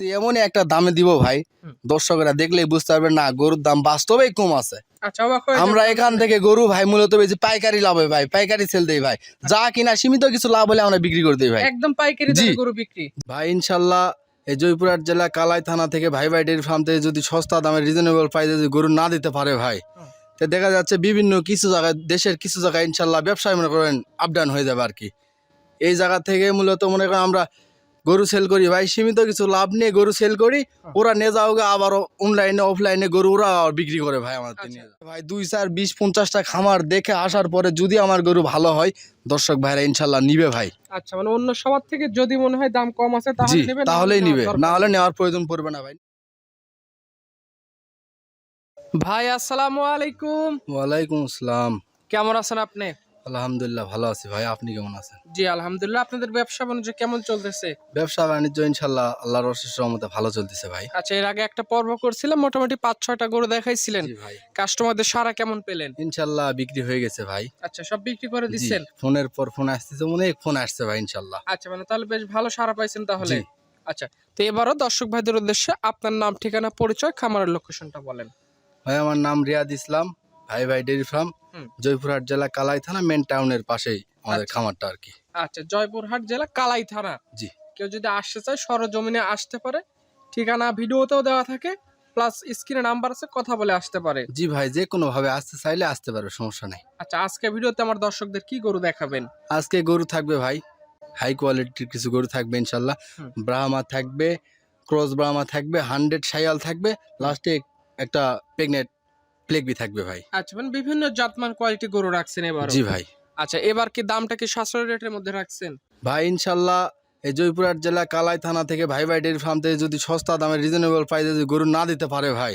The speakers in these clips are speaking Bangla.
দেখছি এমনই একটা দামে দিব ভাই। দর্শকরা দেখলেই বুঝতে পারবে না গরুর দাম বাস্তবেই কম আছে। আচ্ছা আমরা এখান থেকে গরু ভাই মূলত বেশি পাইকারি লাভ হয় ভাই পাইকারি সেল দেই ভাই। যা কিনা সীমিত কিছু লাভ হলে আমরা বিক্রি করে দিই ভাই। একদম পাইকারি। গরু বিক্রি। ভাই ইনশাল্লাহ এই জয়পুরহাট জেলা কালাই থানা থেকে ভাই ভাই ডেয়ারি ফার্ম থেকে যদি সস্তা দামে রিজনেবল প্রাইসে যদি গরু না দিতে পারে ভাই তো দেখা যাচ্ছে বিভিন্ন কিছু জায়গায় দেশের কিছু জায়গায় ইনশাল্লাহ ব্যবসায় মনে করেন আপ ডাউন হয়ে যাবে আর কি। এই জায়গা থেকে মূলত মনে করেন আমরা গরু সেল করি। ভাই সীমিত কিছু লাভ নিয়ে গরু সেল করি। ওরা নিয়ে যাও আবার অনলাইনে অফলাইনে গরু ওরা বিক্রি করে ভাই আমার আচ্ছা। ভাই দুই চার বিশ পঞ্চাশটা খামার দেখে আসার পরে যদি আমার গরু ভালো হয় দর্শক ভাইরা ইনশাল্লাহ নিবে ভাই। আচ্ছা মানে অন্য সবার থেকে যদি মনে হয় দাম কম আছে তাহলেই নিবে। না হলে নেওয়ার প্রয়োজন পড়বে না ভাই। ভাই আসসালামু আলাইকুম। ওয়ালাইকুম আসসালাম। কেমন আছেন আপনি? আলহামদুলিল্লাহ ভালো আছি ভাই। আপনি কেমন আছেন? জি আলহামদুলিল্লাহ। আপনাদের ব্যবসা বাণিজ্য কেমন চলতেছে? ব্যবসা বাণিজ্য ইনশাল্লাহ আল্লাহর অশেষ রহমতে ভালো চলতেছে ভাই। আচ্ছা এর আগে একটা পর্ব করছিলাম মোটামুটি পাঁচ ছয়টা গরু দেখাইছিলেন। জি ভাই। কাস্টমারদের সারা কেমন পেলেন? ইনশাল্লাহ বিক্রি হয়ে গেছে ভাই। আচ্ছা সব বিক্রি করে দিচ্ছেন? ফোনের পর ফোন আসতেছে অনেক ফোন আসছে ভাই ইনশাল্লাহ। আচ্ছা মানে তাহলে বেশ ভালো সারা পাইছেন তাহলে। আচ্ছা তো এবারও দর্শক ভাইদের উদ্দেশ্যে আপনার নাম ঠিকানা পরিচয় খামারের লোকেশনটা বলেন। ভাই আমার নাম রিয়াদ ইসলাম। ভাই ভাই ডেয়ারি ফার্ম জয়পুরহাট জেলা কালাই থানা মেন টাউনের পাশেই আমাদের আচ্ছা। খামারটা আর কি। আচ্ছা জয়পুরহাট জেলা কালাই থানা। জি। কেউ যদি আসতে চায় সরজমিনে আসতে পারে। ঠিকানা ভিডিওতেও দেওয়া থাকে প্লাস স্ক্রিনে নাম্বার আছে কথা বলে আসতে পারে। জি ভাই যে কোনো ভাবে আসতে চাইলে আসতে পারবে সমস্যা নেই। আচ্ছা আজকে ভিডিওতে আমার দর্শকদের কি গরু দেখাবেন? আজকে গরু থাকবে ভাই হাই কোয়ালিটির কিছু গরু থাকবে ইনশাল্লাহ হুম। ব্রাহ্মা থাকবে ক্রস ব্রাহ্মা থাকবে হান্ড্রেড সাইয়াল থাকবে লাস্টে একটা প্রেগনেট প্লেগবি থাকবে ভাই। আচ্ছা মানে বিভিন্ন জাতমান কোয়ালিটি গরু রাখছেন এবার জি ভাই। আচ্ছা এবার কি দামটা কি সাশ্রয় রেটের মধ্যে রাখছেন? ভাই ইনশাল্লাহ এই জয়পুরহাট জেলা কালাই থানা থেকে ভাই ভাই ডেয়ারি ফার্ম থেকে যদি সস্তা দামে রিজনেবল প্রাইসে যদি গরু না দিতে পারে ভাই।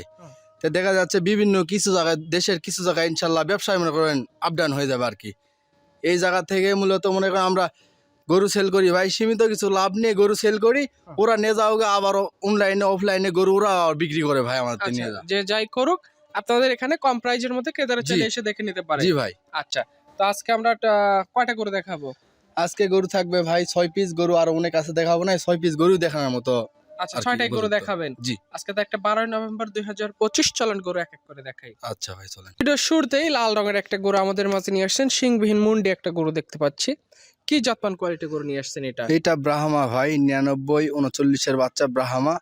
তো দেখা যাচ্ছে বিভিন্ন কিছু জায়গায় দেশের কিছু জায়গায় ইনশাল্লাহ ব্যবসায় মনে করেন আপ ডাউন হয়ে যাবে আর কি এই জায়গা থেকে মূলত মনে করেন আমরা গরু সেল করি ভাই সীমিত কিছু লাভ নিয়ে গরু সেল করি ওরা নিয়ে যাও গে আবার অনলাইনে অফলাইনে গরু ওরা বিক্রি করে ভাই আমার আচ্ছা নিয়ে যে যাই করুক আপনাদের এখানে কম প্রাইজের মধ্যে ক্রেতারা চলে এসে দেখে নিতে পারে। জি ভাই। আচ্ছা তো আজকে আমরা কয়টা করে দেখাবো? আজকে গরু থাকবে ভাই ছয় পিস গরু আর অনেক আছে দেখাবো না ছয় পিস গরু দেখানোর মতো। আচ্ছা ছয়টাই গরু দেখাবেন। জি। আজকে তো একটা বারোই নভেম্বর দুই হাজার পঁচিশ চলন গরু এক এক করে দেখাই। আচ্ছা ভাই চলেন। ভিডিওর শুরুতেই লাল রঙের একটা গরু আমাদের মাঝে নিয়ে আসছেন সিংবিহীন মুন্ডি একটা গরু দেখতে পাচ্ছি। কি জাতমান কোয়ালিটি গরু নিয়ে আসছেন এটা? এটা ব্রাহ্মা ভাই নিরানব্বই উনচল্লিশের বাচ্চা ব্রাহ্মা।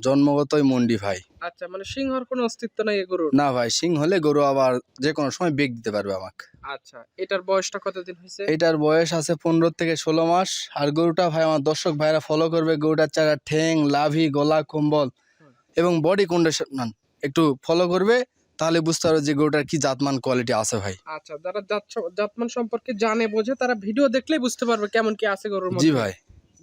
জন্মগতই মন্ডি ভাই। আচ্ছা মানে সিংহর কোনো অস্তিত্ব নাই গরুর? না ভাই সিং হলে গরু আবার যে কোনো সময় বেগ দিতে পারবে আমাকে। আচ্ছা এটার বয়সটা কতদিন হয়েছে? এটার বয়স আছে পনেরো থেকে ষোলো মাস। আর গরুটা ভাই আমার দর্শক ভাইরা ফলো করবে গরুটার চারা ঠ্যাং লাভি গলা কম্বল এবং বডি কন্ডিশন একটু ফলো করবে তাহলে বুঝতে পারবে যে গরুটার কি জাতমান কোয়ালিটি আছে ভাই। আচ্ছা যারা জাতমান সম্পর্কে জানে বোঝে তারা ভিডিও দেখলেই বুঝতে পারবে কেমন কি আছে গরুর জি ভাই।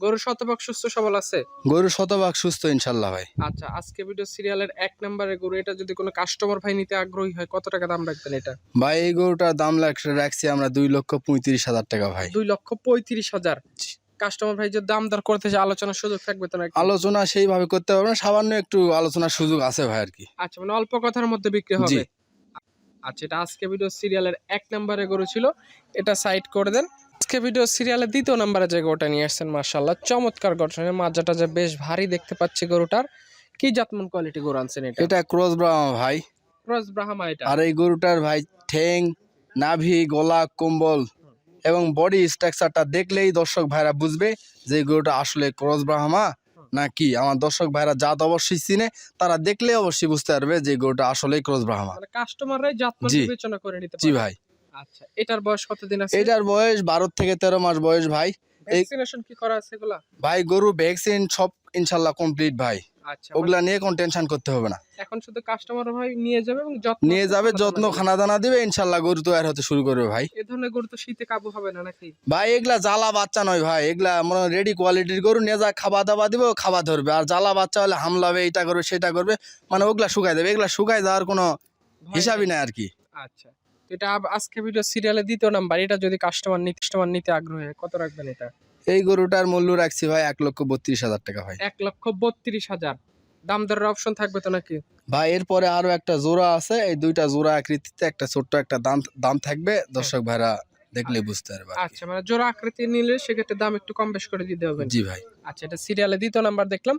গরু শতভাগ সুস্থ সবল আছে? গরু শতভাগ সুস্থ ইনশাল্লাহ ভাই। আচ্ছা আজকে ভিডিও সিরিয়ালের এক নম্বরে গরু এটা যদি কোনো কাস্টমার ভাই নিতে আগ্রহী হয় কত টাকা দাম রাখবেন এটা? ভাই এই গরুটার দাম রাখছি আমরা দুই লক্ষ পঁয়ত্রিশ হাজার টাকা ভাই। দুই লক্ষ পঁয়ত্রিশ হাজার? কাস্টমার ভাই যে দাম দর করতে যে আলোচনার সুযোগ থাকবে তো নাকি আলোচনা সেইভাবে করতে পারবে না সামান্য একটু আলোচনার সুযোগ আছে ভাই আর কি। আচ্ছা মানে অল্প কথার মধ্যে বিক্রি। হবে। আচ্ছা এটা আজকে ভিডিও সিরিয়ালের এক নম্বরে গরু ছিল এটা সাইড করে দেন। আজকে ভিডিও সিরিয়ালের দ্বিতীয় নম্বরে যে গরুটা নিয়ে আসছেন মার্শাল্লাহ চমৎকার গঠনের মাজাটা যে বেশ ভারী দেখতে পাচ্ছি গরুটার কি জাতমান কোয়ালিটি গরু আনছেন এটা? এটা ক্রস ব্রাহ্মা ভাই। ক্রস ব্রাহ্মা এটা। আর এই গরুটার ভাই ঠেং নাভি গলা কম্বল এবং বডি স্ট্রাকচারটা দেখলেই দর্শক ভাইরা বুঝবে যে গরুটা আসলে ক্রস ব্রাহ্মা নাকি। আমার দর্শক ভাইরা জাত অবশ্যই চিনে তারা দেখলে অবশ্যই বুঝতে পারবে যে গরুটা আসলে ক্রস ব্রাহ্মা। মানে কাস্টমাররাই জাতমান জি। বিবেচনা করে নিতে জি ভাই। আচ্ছা এটার বয়স কতদিন আছে? এটার বয়স বারো থেকে তেরো মাস বয়স ভাই। ভ্যাকসিনেশন কি করা আছে এগুলা? ভাই গরু ভ্যাকসিন সব ইনশাল্লাহ কমপ্লিট ভাই। আচ্ছা ওগুলা নিয়ে কোনো টেনশন করতে হবে না। এখন শুধু কাস্টমার ভাই নিয়ে যাবে এবং যত্ন নিয়ে যাবে যত্ন খানা দানা দিবে ইনশাল্লাহ গরু তৈরি হতে শুরু করবে ভাই। এ ধরনের গরু তো শীতে কাবু হবে না নাকি? ভাই এগুলা জ্বালা বাচ্চা নয় ভাই। এগুলা মনে রেডি কোয়ালিটির গরু নিয়ে যা খাওয়া দাওয়া দিবে খাওয়া ধরবে। আর জ্বালা বাচ্চা হলে হামলাবে এটা করবে সেটা করবে মানে ওগুলা শুকাই দেবে। এগুলা শুকাই যাওয়ার কোনো হিসাবই নাই। আর কি। আচ্ছা। তো এটা আজকে ভিডিও সিরিয়ালে দ্বিতীয় নাম্বার এটা যদি কাস্টমার নিতে কাস্টমার নিতে আগ্রহী কত রাখবেন এটা? এই গরুটার মূল্য রাখছি ভাই এক লক্ষ বত্রিশ হাজার টাকা ভাই। এক লক্ষ বত্রিশ হাজার। দাম দরের অপশন থাকবে তো নাকি? ভাই এরপরে আরও একটা জোড়া আছে এই দুইটা জোড়া আকৃতিতে একটা ছোট্ট একটা দাম দাম থাকবে দর্শক ভাইরা দেখলে বুঝতে পারবে আচ্ছা মানে জোড়া আকৃতি নিলে সেক্ষেত্রে দাম একটু কম বেশ করে দিতে হবে। জি ভাই। আচ্ছা এটা সিরিয়ালে দ্বিতীয় নাম্বার দেখলাম।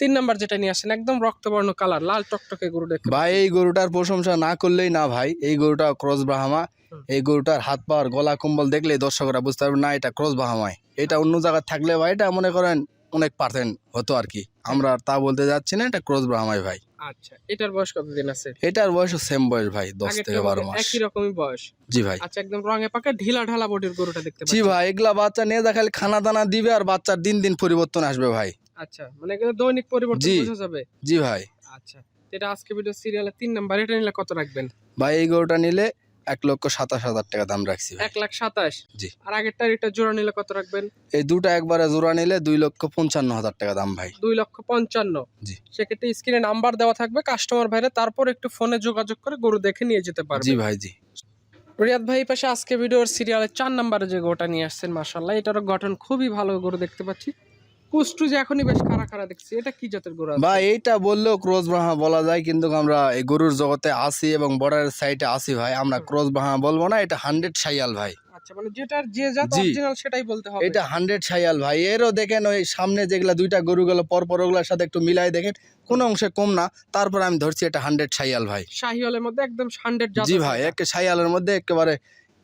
তিন নাম্বার যেটা নিয়ে আসেন একদম রক্তবর্ণ কালার লাল টকটকে গরু দেখতে ভাই এই গরুটার প্রশংসা না করলেই না ভাই। এই গরুটা ক্রস ব্রাহ্মা এই গরুটার হাত পাওয়ার গলা কম্বল দেখলে দর্শকরা বুঝতে পারবে না এটা ক্রস ব্রাহ্মায় এটা অন্য জায়গায় থাকলে ভাই এটা মনে করেন অনেক পার্সেন্ট হতো আর কি। আমরা তা বলতে যাচ্ছি না এটা ক্রস ব্রাহ্মায় ভাই। আচ্ছা এটার বয়স কতদিন আছে? এটার বয়স সেম বয়স ভাই দশ থেকে বারো মাস। একই রকমই বয়স। জি ভাই। আচ্ছা একদম রঙে পাকা ঢিলা ঢালা বডির গরুটা দেখতে জি ভাই এগুলা বাচ্চা নিয়ে খালি খানা দানা দিবে আর বাচ্চার দিন দিন পরিবর্তন আসবে ভাই। আচ্ছা মানে এগুলো দৈনিক পরিবর্তন। বোঝা যাবে? জি ভাই। আচ্ছা এটা আজকে ভিডিও সিরিয়ালে তিন নাম্বার এটা নিলে কত রাখবেন? ভাই এই গরুটা নিলে এক লক্ষ সাতাশ হাজার টাকা দাম রাখছি এক লাখ সাতাশ? জি। আর আগেরটা এটা জোড়া নিলে কত রাখবেন? এই দুটো একবারে জোড়া নিলে দুই লক্ষ পঞ্চান্ন হাজার টাকা দাম ভাই। দুই লক্ষ পঞ্চান্ন? জি। সেক্ষেত্রে স্ক্রিনে নাম্বার দেওয়া থাকবে কাস্টমার ভাইরা তারপর একটু ফোনে যোগাযোগ করে গরু দেখে নিয়ে যেতে পারবে। জি ভাই জি। রিয়াদ ভাই পাশে আজকে ভিডিওর সিরিয়ালের চার নাম্বারে যে গরুটা নিয়ে আসছেন মার্শাল্লাহ এটারও গঠন খুবই ভালো গরু দেখতে পাচ্ছি। কুষ্টু যে এখনই বেশ খাড়া খাড়া দেখছি এটা কি জাতের গরু আছে? বা এইটা বললেও ক্রস ব্রাহ্মা বলা যায় কিন্তু আমরা এই গরুর জগতে আসি এবং বর্ডারের সাইডে আসি ভাই আমরা ক্রস ব্রাহ্মা বলব না এটা হান্ড্রেড সাইয়াল ভাই। আচ্ছা মানে যেটার যে জাত অরিজিনাল সেটাই বলতে হবে। এটা হান্ড্রেড সাইয়াল ভাই এরও দেখেন ওই সামনে যেগুলা দুইটা গরু গেল পরপর ওগুলোর সাথে একটু মিলাই দেখেন কোন অংশে কম না তারপর আমি ধরছি এটা হান্ড্রেড সাইয়াল ভাই। শাহিওয়ালের মধ্যে একদম হান্ড্রেড জি ভাই। একে সাইয়ালের মধ্যে একেবারে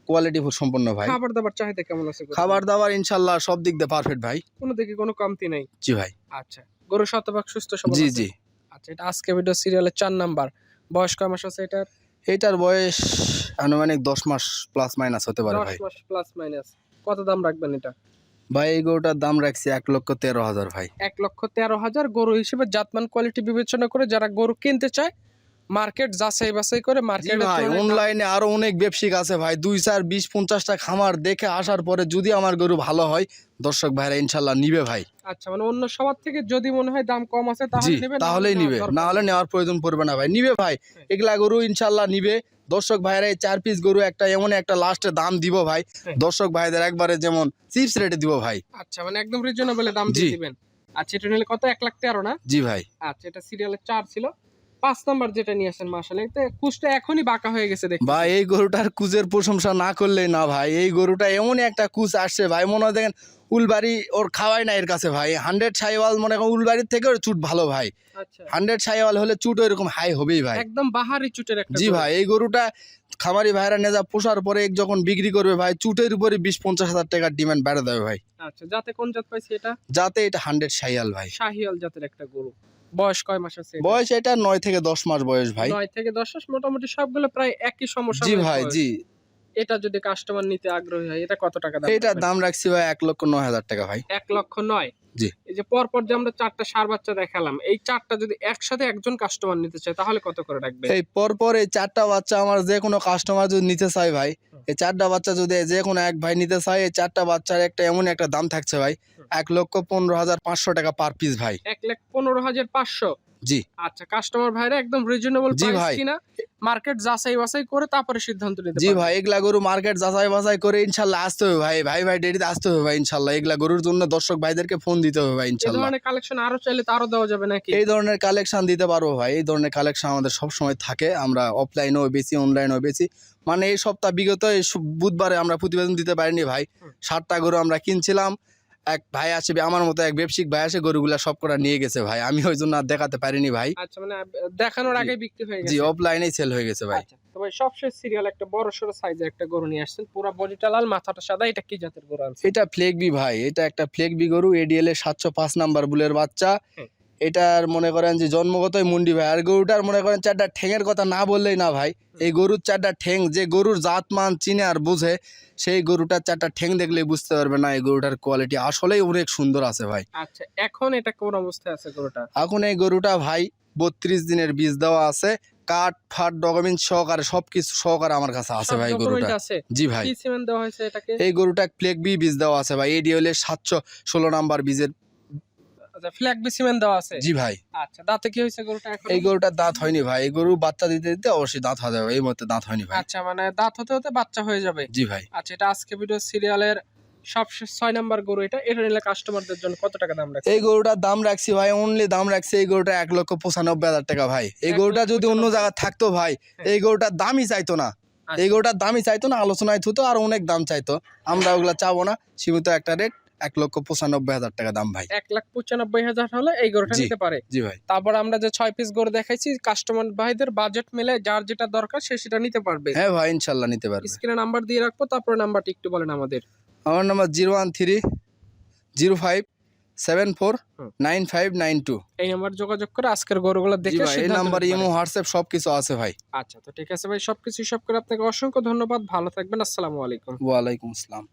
কোয়ালিটি সম্পন্ন ভাই। খাবার দাবার চাহিদা কেমন আছে খাবার দাবার ইনশাল্লাহ সব দিক দিয়ে পারফেক্ট ভাই। কোনো দিকে কোনো কমতি নেই? জি ভাই। আচ্ছা গরু শতভাগ সুস্থ সবল জি জি। আচ্ছা এটা আজকে ভিডিও সিরিয়ালের চার নাম্বার। বয়স কয় মাস আছে এটার? এইটার বয়স আনুমানিক দশ মাস প্লাস মাইনাস হতে পারে ভাই। মাস প্লাস মাইনাস কত দাম রাখবেন এটা? ভাই এই গরুটার দাম রাখছি এক লক্ষ তেরো হাজার ভাই। এক লক্ষ তেরো হাজার গরু হিসেবে জাতমান কোয়ালিটি বিবেচনা করে যারা গরু কিনতে চায় মার্কেট যাচাই বাছাই করে মার্কেট ভাই অনলাইনে আরও অনেক ব্যবসায়িক আছে ভাই। দুই চার বিশ পঞ্চাশটা খামার দেখে আসার পরে যদি আমার গরু ভালো হয় দর্শক ভাইরা ইনশাল্লাহ নিবে ভাই। আচ্ছা মানে অন্য সবার থেকে যদি মনে হয় দাম কম আছে তাহলে নেবে তাহলেই নিবে। না হলে নেওয়ার প্রয়োজন পড়বে না ভাই। নিবে ভাই এগুলা গরু ইনশাল্লাহ নিবে। দর্শক ভাইরা এই চার পিস গরু একটা এমন একটা লাস্টে দাম দিব ভাই। হ্যাঁ। দর্শক ভাইদের একবারে যেমন চিপস রেটে দিব ভাই। আচ্ছা মানে একদম রিজনেবল দাম। দিয়ে দিবেন। আচ্ছা এটা নিলে কত? এক লাখ তেরো না? জি ভাই। আচ্ছা এটা সিরিয়ালের চার ছিল। পাঁচ নাম্বার যেটা নিয়ে আসেন মাসালে এতে কুচটা এখনই বাঁকা হয়ে গেছে দেখি ভাই এই গরুটার কুচের প্রশংসা না করলেই না ভাই এই গরুটা এমন একটা কুচ আসছে ভাই মনে হয় দেখেন উলবাড়ি ওর খাওয়াই না এর কাছে ভাই হান্ড্রেড সাইওয়াল মনে করেন উলবাড়ির থেকে ওর চুট ভালো ভাই আচ্ছা। হান্ড্রেড সাইওয়াল হলে চুট এরকম হাই হবেই ভাই। একদম বাহারি চুটের একটা জি ভাই এই গরুটা খামারি ভাইরা নেজা পোষার পরে যখন বিক্রি করবে ভাই চুটের উপরে বিশ পঞ্চাশ হাজার টাকার ডিমান্ড বেড়ে দেবে ভাই। আচ্ছা যাতে কোন জাত পাইছে এটা? যাতে এটা হান্ড্রেড সাইয়াল ভাই। শাহিয়াল জাতের একটা গরু। বয়স কয় মাস আছে বয়স এটা নয় থেকে দশ মাস বয়স ভাই। নয় থেকে দশ মাস মোটামুটি সবগুলো প্রায় একই সমস্যা জি ভাই জি। এটা যদি কাস্টমার নিতে আগ্রহী হয় এটা কত টাকা দাম রাখবেন? দাম রাখছি ভাই এক লক্ষ নয় হাজার টাকা ভাই। এক লক্ষ নয়? জি। এই যে পরপর যে আমরা চারটা সার বাচ্চা দেখালাম এই চারটা যদি একসাথে একজন কাস্টমার নিতে চায় তাহলে কত করে রাখবে এই পরপর এই চারটা বাচ্চা আমার যে কোনো কাস্টমার যদি নিতে চায় ভাই এই চারটা বাচ্চা যদি যে কোনো এক ভাই নিতে চায় এই চারটা বাচ্চার একটা এমন একটা দাম থাকছে ভাই এক লক্ষ পনেরো হাজার পাঁচশো টাকা পার পিস ভাই। এক লাখ পনেরো হাজার পাঁচশো? জি। আচ্ছা কাস্টমার ভাইরা একদম রিজনেবল প্রাইস। কিনা মার্কেট যাচাই বাছাই করে তারপরে সিদ্ধান্ত নিতে জি ভাই এগুলা গরু মার্কেট যাচাই বাছাই করে ইনশাল্লাহ আসতে হবে ভাই। ভাই ভাই ডেরিতে আসতে হবে ভাই ইনশাল্লাহ। এগুলা গরুর জন্য দর্শক ভাইদেরকে ফোন দিতে হবে ভাই এই ধরনের কালেকশন আরও চাইলে তারও দেওয়া যাবে নাকি? এই ধরনের কালেকশন দিতে পারব ভাই। এই ধরনের কালেকশন আমাদের সব সময় থাকে। আমরা অফলাইনেও বেশি অনলাইনেও বেশি। মানে এই সপ্তাহ বিগত বুধবারে আমরা প্রতিবেদন দিতে পারিনি ভাই। সাতটা গরু আমরা কিনছিলাম। এক ভাই আসবে আমার মতো এক ব্যবসায়িক ভাই আসে গরুগুলা সব করা নিয়ে গেছে ভাই। আমি ওই জন্য আর দেখাতে পারিনি ভাই। আচ্ছা মানে দেখানোর আগে বিক্রি হয়ে গেছে? জি অফলাইনেই সেল হয়ে গেছে ভাই। আচ্ছা তো ভাই সবশেষ সিরিয়াল একটা বড় সরো সাইজের একটা গরু নিয়ে আসছেন। পুরো বডিটা লাল মাথাটা সাদা এটা কি জাতের গরু আছে এটা ফ্লেগবি ভাই এটা একটা ফ্লেগবি গরু এডিএল এর সাতশো পাঁচ নাম্বার বুলের বাচ্চা। এটার মনে করেন যে জন্মগতই মুন্ডি ভাই। আর গরুটার মনে করেন চারটা ঠেঙের কথা না বললেই না ভাই। এই গরুর চারটা ঠেং যে গরুর জাত মান চিনে আর বুঝে সেই গরুটার চারটা ঠেং দেখলেই বুঝতে পারবে না এই গরুটার কোয়ালিটি আসলেই অনেক সুন্দর আছে ভাই। আচ্ছা এখন এটা কোন অবস্থায় আছে গরুটা? এখন এই গরুটা ভাই বত্রিশ দিনের বীজ দেওয়া আছে। কাঠ ফাট ডকুমেন্ট সহকারে সবকিছু সহকারে আমার কাছে আছে ভাই গরুটা। জি ভাই। এই গরুটা প্লেগ বি বীজ দেওয়া আছে ভাই। এডিএল এর সাতশো ষোলো নাম্বার বীজের আচ্ছা ফ্ল্যাগ দেওয়া আছে? জি ভাই। আচ্ছা দাঁতে কি হয়েছে গরুটা এখন? এই গরুটার দাঁত হয়নি ভাই। এই গরু বাচ্চা দিতে দিতে অবশ্যই দাঁত হয়ে যাবে। এই দাঁত হয়নি ভাই। আচ্ছা মানে দাঁত হতে হতে বাচ্চা হয়ে যাবে। জি ভাই। আচ্ছা এটা আজকে ভিডিও সিরিয়ালের ছয় নাম্বার গরু এটা। এটা নিলে কাস্টমারদের জন্য কত টাকা দাম রাখছে এই গরুটার দাম রাখছি ভাই অনলি দাম রাখছি এই গরুটা এক লক্ষ পঁচানব্বই হাজার টাকা ভাই। এই গরুটা যদি অন্য। জায়গায় থাকতো ভাই হ্যাঁ। এই গরুটার দামই চাইতো না। আচ্ছা। এই গরুটার দামই চাইতো না আলোচনায় থুতো আর অনেক দাম চাইতো। আমরা ওগুলা চাবো না সীমিত একটা রেট এক লক্ষ পঁচানব্বই হাজার টাকা দাম ভাই। এক লাখ পঁচানব্বই হাজার হলে এই গরুটা নিতে পারে। জি ভাই। তারপর আমরা যে ছয় পিস গরু দেখাইছি কাস্টমার ভাইদের বাজেট মিলে যার যেটা দরকার সে সেটা নিতে পারবে। হ্যাঁ ভাই ইনশাল্লাহ নিতে পারবে। স্ক্রিনে নাম্বার দিয়ে রাখব তারপর নাম্বারটা একটু বলেন আমাদের। আমার number zero one three zero five seven four nine five nine two এই নাম্বার যোগাযোগ করে আজকের গরুগুলো দেখে এই নাম্বার ইমো হোয়াটসঅ্যাপ সব কিছু আছে ভাই। আচ্ছা তো ঠিক আছে ভাই সবকিছু সব করে আপনাকে অসংখ্য ধন্যবাদ। ভালো থাকবেন আসসালামু আলাইকুম। ওয়ালাইকুম আসসালাম।